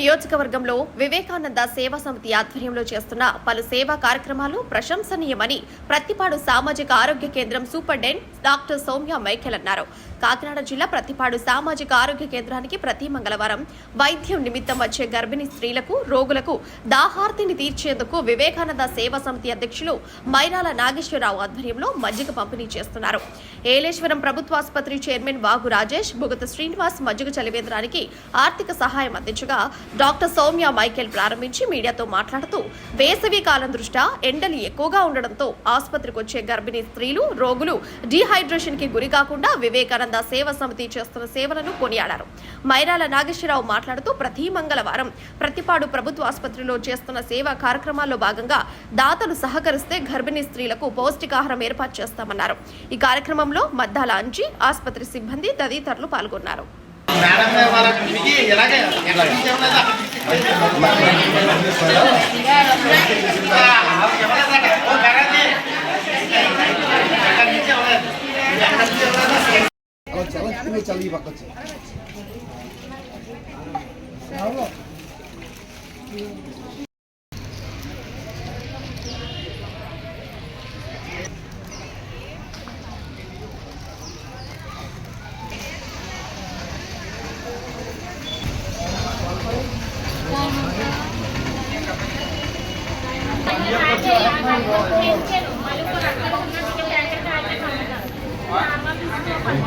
నియోజకవర్గంలో వివేకానంద సేవా సమితి ఆధ్వర్యంలో చేస్తున్న పలు సేవా కార్యక్రమాలు ప్రశంసనీయమని ప్రతిపాడు సామాజిక ఆరోగ్య కేంద్రం సూపరింటెండెంట్ డాక్టర్ సౌమ్య మైఖేల్ అన్నారు. కాకినాడ జిల్లా ప్రతిపాడు సామాజిక ఆరోగ్య కేంద్రానికి ప్రతి మంగళవారం వైద్యం నిమిత్తం వచ్చే గర్భిణీ స్త్రీలకు రోగులకు దాహార్తిని తీర్చేందుకు వివేకానంద సేవా సమితి అధ్యక్షులు మైనాల నాగేశ్వరరావు ఆధ్వర్యంలో మజ్జిగ పంపిణీ చేస్తున్నారు. ఏలేశ్వరం ప్రభుత్వ ఆసుపత్రి చైర్మన్ వాగు రాజేష్ భుగత శ్రీనివాస్ మజ్జిగ చలివేంద్రానికి ఆర్థిక సహాయం అందించగా డాక్టర్ సౌమ్య మైకేల్ ప్రారంభించి మీడియాతో మాట్లాడుతూ వేసవి కాలం దృష్ట్యా ఎండలు ఎక్కువగా ఉండడంతో ఆసుపత్రికి వచ్చే గర్భిణీ స్త్రీలు రోగులు డీహైడ్రేషన్కి గురి కాకుండా వివేకానంద సేవా సమితి చేస్తున్న సేవలను కొనియాడారు. మైరాల నాగేశ్వరరావు మాట్లాడుతూ ప్రతి మంగళవారం ప్రతిపాడు ప్రభుత్వ ఆసుపత్రిలో చేస్తున్న సేవా కార్యక్రమాల్లో భాగంగా దాతలు సహకరిస్తే గర్భిణీ స్త్రీలకు పౌష్టికాహారం ఏర్పాటు చేస్తామన్నారు. ఈ కార్యక్రమం కార్యక్రమంలో మద్దాల అంచి ఆసుపత్రి సిబ్బంది తదితరులు పాల్గొన్నారు గారు వాళ్ళ ఇంటికి ఇలాగే ఎట్లా తీసేవాళ్ళది అక్కడ ఆ, ఆవిడకి ఇవ్వలేదట. ఓ, గరాజీ. ఎక్కడ నుంచి ఇవ్వలేదు. ఎక్కడ నుంచి ఇవ్వలేదు. అలా చాలా తిరిగి చలి ఈ పక్క వచ్చి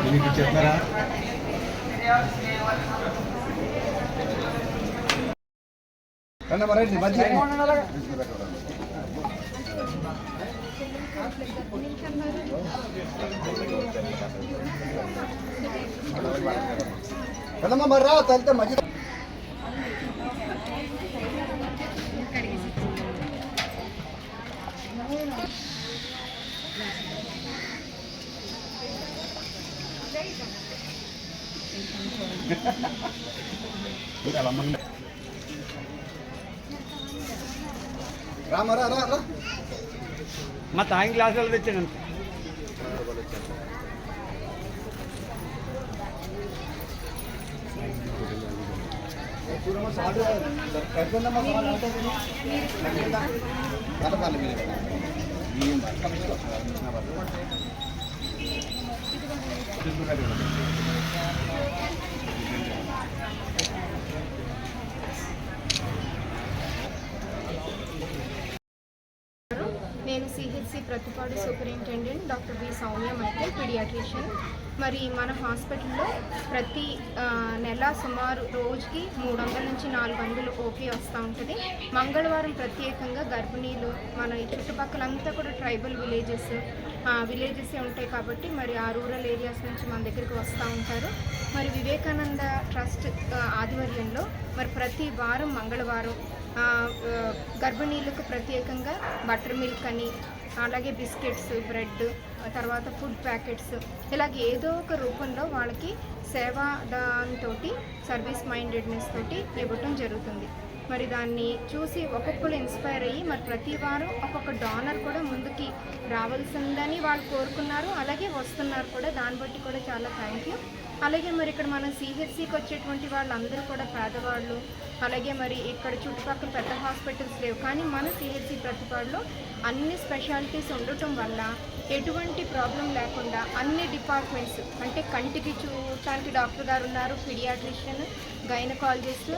మీకు చెప్తారా కన్నా మరి మధ్య రండమ్మా మరి రా తల్లితే మధ్య రా రా రా మా తాగిన గ్లాసులు తెచ్చాను. చూడమ్మా సాల్ట్ కలపాలి మీరు Thank you. ఈ Prathipadu superintendent doctor B Soumya Michael paediatrician. మరి మన హాస్పిటల్లో ప్రతి నెల సుమారు రోజుకి మూడు వందల నుంచి నాలుగు వందలు ఓపీ వస్తూ ఉంటుంది. మంగళవారం ప్రత్యేకంగా గర్భిణీలు మన ఈ చుట్టుపక్కలంతా కూడా ట్రైబల్ విలేజెస్ విలేజెస్ ఉంటాయి కాబట్టి మరి ఆ రూరల్ ఏరియాస్ నుంచి మన దగ్గరికి వస్తూ ఉంటారు. మరి వివేకానంద ట్రస్ట్ ఆధ్వర్యంలో మరి ప్రతి వారం మంగళవారం గర్భిణీలకు ప్రత్యేకంగా బటర్ మిల్క్ అని అలాగే బిస్కెట్స్ బ్రెడ్ తర్వాత ఫుడ్ ప్యాకెట్స్. ఇలాగ ఏదో ఒక రూపంలో వాళ్ళకి సేవా దాంతో సర్వీస్ మైండెడ్నెస్ తోటి ఇవ్వటం జరుగుతుంది. మరి దాన్ని చూసి ఒక్కొక్కరు ఇన్స్పైర్ అయ్యి మరి ప్రతి వారు ఒక్కొక్క డోనర్ కూడా ముందుకి రావాల్సిందని వాళ్ళు కోరుకున్నారు. అలాగే వస్తున్నారు కూడా. దాన్ని బట్టి కూడా చాలా థ్యాంక్ యూ అలాగే మరి ఇక్కడ మనం సిహెచ్సికి వచ్చేటువంటి వాళ్ళందరూ కూడా పేదవాళ్ళు అలాగే మరి ఇక్కడ చుట్టుపక్కల పెద్ద హాస్పిటల్స్ లేవు. కానీ మన సిహెచ్సి ప్రతిపాడులో అన్ని స్పెషాలిటీస్ ఉండటం వల్ల ఎటువంటి ప్రాబ్లం లేకుండా అన్ని డిపార్ట్మెంట్స్ అంటే కంటికి చూడటానికి డాక్టర్ గారు ఉన్నారు పిడియాట్రిషియన్ గైనకాలజిస్ట్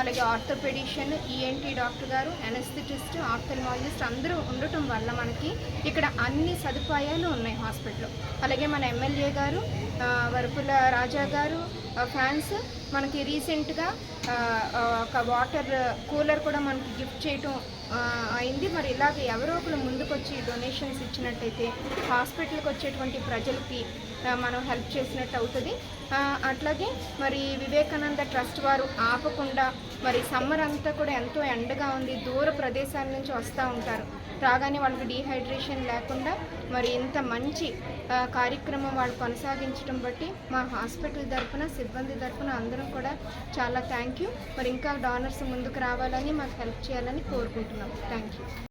అలాగే ఆర్థోపెడిషియన్ ఈఎన్టీ డాక్టర్ గారు ఎనస్థిటిస్ట్ ఆర్థల్మాలజిస్ట్ అందరూ ఉండటం వల్ల మనకి ఇక్కడ అన్ని సదుపాయాలు ఉన్నాయి హాస్పిటల్లో. అలాగే మన ఎమ్మెల్యే గారు వరపుల రాజా గారు ఫ్యాన్స్ మనకి రీసెంట్గా ఒక వాటర్ కూలర్ కూడా మనకి గిఫ్ట్ చేయటం అయింది. మరి ఇలాగ ఎవరో ఒకరు ముందుకొచ్చి డొనేషన్స్ ఇచ్చినట్టయితే హాస్పిటల్కి వచ్చేటువంటి ప్రజలకి మనం హెల్ప్ చేసినట్టు అవుతుంది. అట్లాగే మరి వివేకానంద ట్రస్ట్ వారు ఆపకుండా మరి సమ్మర్ అంతా కూడా ఎంతో ఎండగా ఉంది. దూర ప్రదేశాల నుంచి వస్తూ ఉంటారు. రాగానే వాళ్ళకి డీహైడ్రేషన్ లేకుండా మరి ఇంత మంచి కార్యక్రమం వాళ్ళు కొనసాగించడం బట్టి మా హాస్పిటల్ తరఫున సిబ్బంది తరఫున అందరం కూడా చాలా థ్యాంక్ యూ. మరి ఇంకా డోనర్స్ ముందుకు రావాలని మాకు హెల్ప్ చేయాలని కోరుకుంటున్నాం. Thank you.